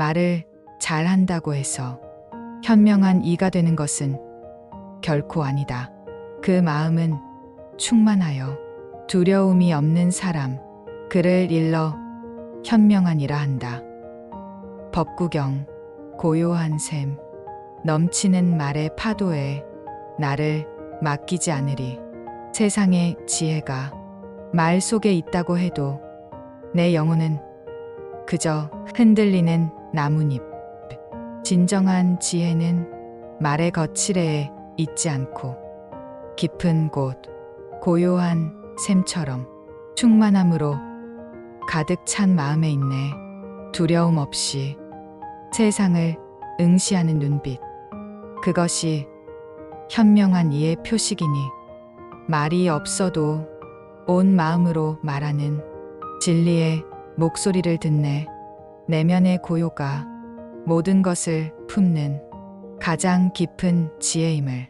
말을 잘 한다고 해서 현명한 이가 되는 것은 결코 아니다. 그 마음은 충만하여 두려움이 없는 사람, 그를 일러 현명한이라 한다. 법구경, 고요한 샘, 넘치는 말의 파도에 나를 맡기지 않으리. 세상의 지혜가 말 속에 있다고 해도 내 영혼은 그저 흔들리는 나뭇잎. 진정한 지혜는 말의 거칠애에 있지 않고 깊은 곳, 고요한 샘처럼 충만함으로 가득 찬 마음에 있네. 두려움 없이 세상을 응시하는 눈빛. 그것이 현명한 이의 표식이니 말이 없어도 온 마음으로 말하는 진리의 목소리를 듣네. 내면의 고요가 모든 것을 품는 가장 깊은 지혜임을